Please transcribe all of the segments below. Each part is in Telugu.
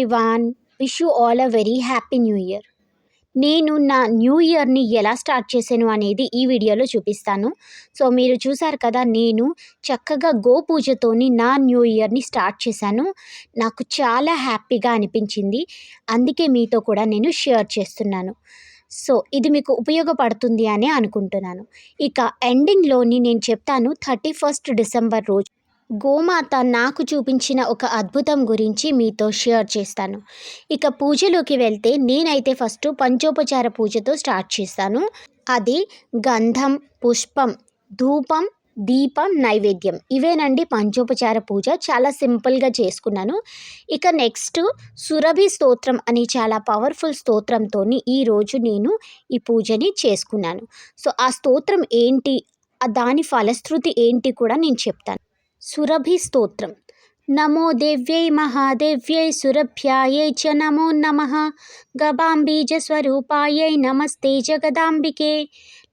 Everyone wish you all a very happy new year నేను నా న్యూ ఇయర్ని ఎలా స్టార్ట్ చేశాను అనేది ఈ వీడియోలో చూపిస్తాను. సో మీరు చూసారు కదా నేను చక్కగా గో పూజతోని నా న్యూ ఇయర్ని స్టార్ట్ చేశాను. నాకు చాలా హ్యాపీగా అనిపించింది. అందుకే మీతో కూడా నేను షేర్ చేస్తున్నాను. సో ఇది మీకు ఉపయోగపడుతుంది అని అనుకుంటున్నాను. ఇక ఎండింగ్లోని నేను చెప్తాను థర్టీ ఫస్ట్ డిసెంబర్ రోజు. గోమాత నాకు చూపించిన ఒక అద్భుతం గురించి మీతో షేర్ చేస్తాను. ఇక పూజలోకి వెళ్తే నేనైతే ఫస్ట్ పంచోపచార పూజతో స్టార్ట్ చేస్తాను. అది గంధం పుష్పం ధూపం దీపం నైవేద్యం. ఇవేనండి పంచోపచార పూజ. చాలా సింపుల్గా చేసుకున్నాను. ఇక నెక్స్ట్ సురభి స్తోత్రం అని చాలా పవర్ఫుల్ స్తోత్రంతో ఈరోజు నేను ఈ పూజని చేసుకున్నాను. సో ఆ స్తోత్రం ఏంటి? దాని ఫలశ్రుతి ఏంటి కూడా నేను చెప్తాను. సురభి స్తోత్రం నమో దేవ్యై మహాదేవ్యై సురభ్యాయై చ నమో నమ గవాంబీజస్వరూపాయై నమస్తే జగదాంబికే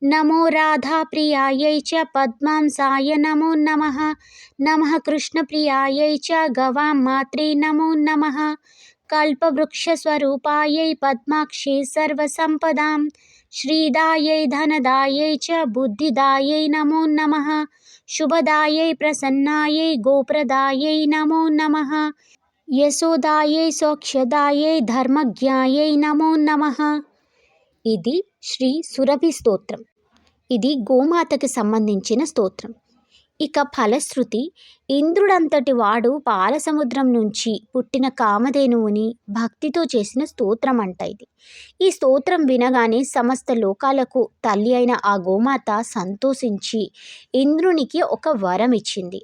నమో రాధాప్రియాయై చ పద్మాంసాయ నమో నమ నమ కృష్ణప్రియాయై చ గవాం మాత్రే నమో నమ కల్పవృక్షస్వరూపాయై పద్మాక్షే సర్వసంపదాం శ్రీదాయై ధనదాయై చ బుద్ధిదాయై నమో నమ శుభదాయై ప్రసన్నాయై గోప్రదాయై నమో నమ యశోదాయై సౌఖ్యదాయై ధర్మజ్ఞాయై నమో నమ ఇది శ్రీ సురభి స్తోత్రం ఇది గోమాతకి సంబంధించిన స్తోత్రం ఇక ఫలశ్రుతి ఇంద్రుడంతటి వాడు పాలసముద్రం నుంచి పుట్టిన కామధేనువుని భక్తితో చేసిన స్తోత్రం అంట ఇది. ఈ స్తోత్రం వినగానే సమస్త లోకాలకు తల్లి అయిన ఆ గోమాత సంతోషించి ఇంద్రునికి ఒక వరం ఇచ్చింది.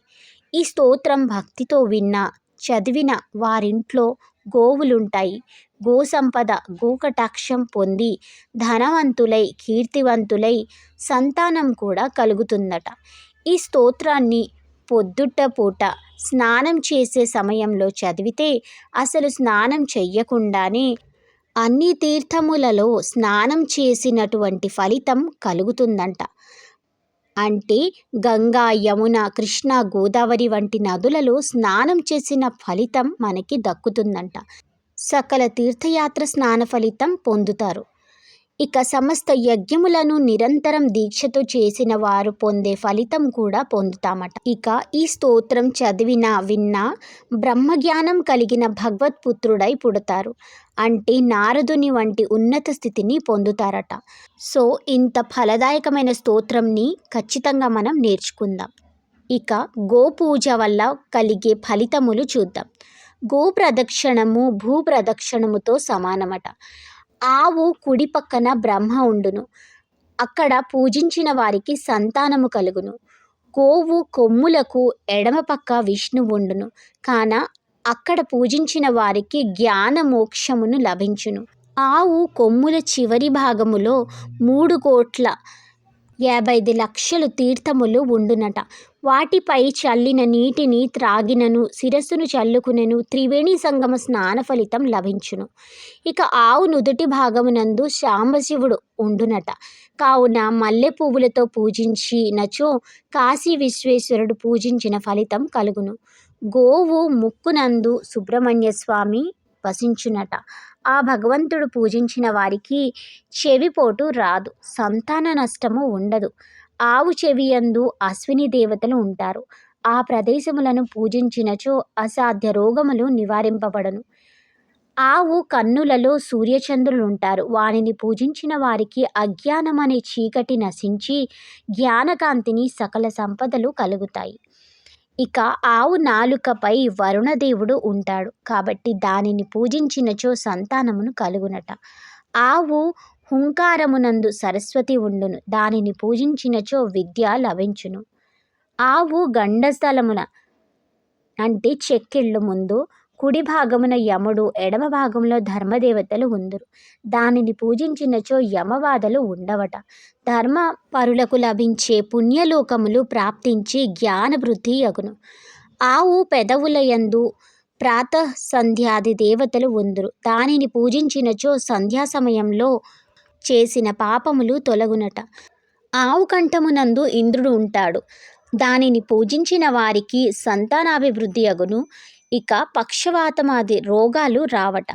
ఈ స్తోత్రం భక్తితో విన్న చదివిన వారింట్లో గోవులుంటాయి. గో సంపద గోకటాక్షం పొంది ధనవంతులై కీర్తివంతులై సంతానం కూడా కలుగుతుందట. ఈ స్తోత్రాన్ని పొద్దుట పూట స్నానం చేసే సమయంలో చదివితే అసలు స్నానం చెయ్యకుండానే అన్ని తీర్థములలో స్నానం చేసినటువంటి ఫలితం కలుగుతుందంట. అంటే గంగా యమున కృష్ణ గోదావరి వంటి నదులలో స్నానం చేసిన ఫలితం మనకి దక్కుతుందంట. సకల తీర్థయాత్ర స్నాన ఫలితం పొందుతారు. ఇక సమస్త యజ్ఞములను నిరంతరం దీక్షతో చేసిన వారు పొందే ఫలితం కూడా పొందుతామట. ఇక ఈ స్తోత్రం చదివిన విన్నా బ్రహ్మజ్ఞానం కలిగిన భగవత్పుత్రుడై పుడతారు. అంటే నారదుని వంటి ఉన్నత స్థితిని పొందుతారట. సో ఇంత ఫలదాయకమైన స్తోత్రంని ఖచ్చితంగా మనం నేర్చుకుందాం. ఇక గోపూజ వల్ల కలిగే ఫలితములు చూద్దాం. గో భూప్రదక్షిణముతో భూ ప్రదక్షిణముతో సమానమట. ఆవు కుడి పక్కన బ్రహ్మ ఉండును. అక్కడ పూజించిన వారికి సంతానము కలుగును. గోవు కొమ్ములకు ఎడమ పక్క విష్ణు ఉండును. కాన అక్కడ పూజించిన వారికి జ్ఞాన మోక్షమును లభించును. ఆవు కొమ్ముల చివరి భాగములో మూడు కోట్ల యాభై ఐదు లక్షలు తీర్థములు ఉండునట. వాటిపై చల్లిన నీటిని త్రాగినను శిరస్సును చల్లుకునను త్రివేణి సంగమ స్నాన ఫలితం లభించును. ఇక ఆవు నుదుటి భాగమునందు శాంబశివుడు ఉండునట. కావున మల్లె పువ్వులతో పూజించినచో కాశీ విశ్వేశ్వరుడు పూజించిన ఫలితం కలుగును. గోవు ముక్కునందు సుబ్రహ్మణ్య స్వామి వసించునట. ఆ భగవంతుడు పూజించిన వారికి చెవిపోటు రాదు సంతాన నష్టము ఉండదు. ఆవు చెవియందు అశ్విని దేవతలు ఉంటారు. ఆ ప్రదేశములను పూజించినచో అసాధ్య రోగములు నివారింపబడను. ఆవు కన్నులలో సూర్యచంద్రులు ఉంటారు వానిని పూజించిన వారికి అజ్ఞానం అనే చీకటి నశించి జ్ఞానకాంతిని సకల సంపదలు కలుగుతాయి. ఇక ఆవు నాలుకపై వరుణదేవుడు ఉంటాడు. కాబట్టి దానిని పూజించినచో సంతానమును కలుగునట. ఆవు హుంకారమునందు సరస్వతి ఉండును. దానిని పూజించినచో విద్య లభించును. ఆవు గండస్థలమున అంటే చెక్కిళ్ళు ముందు కుడి భాగమున యముడు ఎడమ భాగంలో ధర్మదేవతలు ఉందరు. దానిని పూజించినచో యమవాదలు ఉండవట. ధర్మ పరులకు లభించే పుణ్యలోకములు ప్రాప్తించి జ్ఞానవృద్ధి అగును. ఆవు పెదవులయందు ప్రాతః సంధ్యాది దేవతలు ఉందరు. దానిని పూజించినచో సంధ్యా సమయంలో చేసిన పాపములు తొలగునట. ఆవు కంఠమునందు ఇంద్రుడు ఉంటాడు. దానిని పూజించిన వారికి సంతానాభివృద్ధి అగును. ఇక పక్షవాతమాది రోగాలు రావట.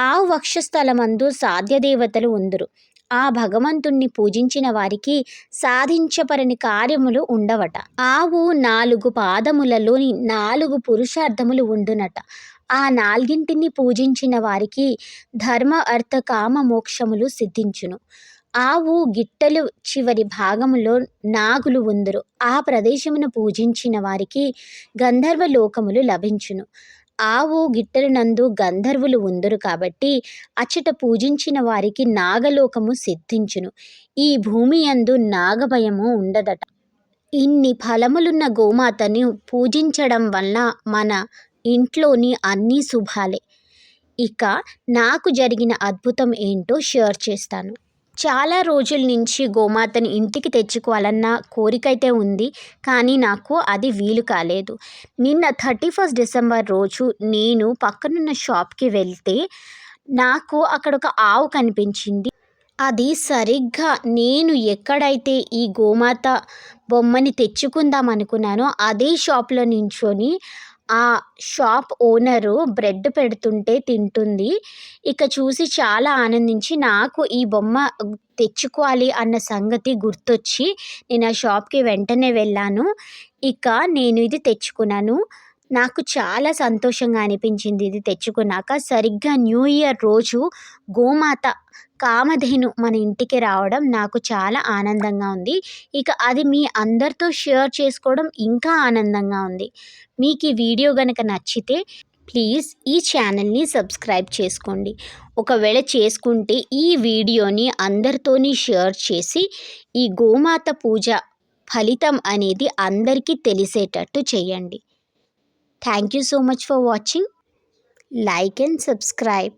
ఆవు వక్షస్థలమందు సాధ్యదేవతలు ఉందురు. ఆ భగవంతుణ్ణి పూజించిన వారికి సాధించపరని కార్యములు ఉండవట. ఆవు నాలుగు పాదములలోని నాలుగు పురుషార్థములు ఉండునట. ఆ నాలుగింటిని పూజించిన వారికి ధర్మ అర్థ కామ మోక్షములు సిద్ధించును. ఆవు గిట్టలు చివరి భాగములో నాగులు ఉందురు. ఆ ప్రదేశమును పూజించిన వారికి గంధర్వ లోకములు లభించును. ఆవు గిట్టెలనందు గంధర్వులు ఉందురు కాబట్టి అచ్చట పూజించిన వారికి నాగలోకము సిద్ధించును. ఈ భూమి యందు నాగభయము ఉండదట. ఇన్ని ఫలములున్న గోమాతను పూజించడం వల్ల మన ఇంట్లోని అన్ని శుభాలే. ఇక నాకు జరిగిన అద్భుతం ఏంటో షేర్ చేస్తాను. చాలా రోజుల నుంచి గోమాతని ఇంటికి తెచ్చుకోవాలన్న కోరిక అయితే ఉంది కానీ నాకు అది వీలు కాలేదు. నిన్న థర్టీ ఫస్ట్ డిసెంబర్ రోజు నేను పక్కనున్న షాప్కి వెళ్తే నాకు అక్కడ ఒక ఆవు కనిపించింది. అది సరిగ్గా నేను ఎక్కడైతే ఈ గోమాత బొమ్మని తెచ్చుకుందాం అనుకున్నానో అదే షాప్లో నించొని ఆ షాప్ ఓనరు బ్రెడ్ పెడుతుంటే తింటుంది. ఇక చూసి చాలా ఆనందించి నాకు ఈ బొమ్మ తెచ్చుకోవాలి అన్న సంగతి గుర్తొచ్చి నేను ఆ షాప్కి వెంటనే వెళ్ళాను. ఇక నేను ఇది తెచ్చుకున్నాను. నాకు చాలా సంతోషంగా అనిపించింది ఇది తెచ్చుకున్నాక. సరిగ్గా న్యూ ఇయర్ రోజు గోమాత కామధేను మన ఇంటికి రావడం నాకు చాలా ఆనందంగా ఉంది. ఇక అది మీ అందరితో షేర్ చేసుకోవడం ఇంకా ఆనందంగా ఉంది. మీకు ఈ వీడియో కనుక నచ్చితే ప్లీజ్ ఈ ఛానల్ని సబ్స్క్రైబ్ చేసుకోండి. ఒకవేళ చేసుకుంటే ఈ వీడియోని అందరితోని షేర్ చేసి ఈ గోమాత పూజ ఫలితం అనేది అందరికీ తెలిసేటట్టు చేయండి. Thank you so much for watching. Like and subscribe.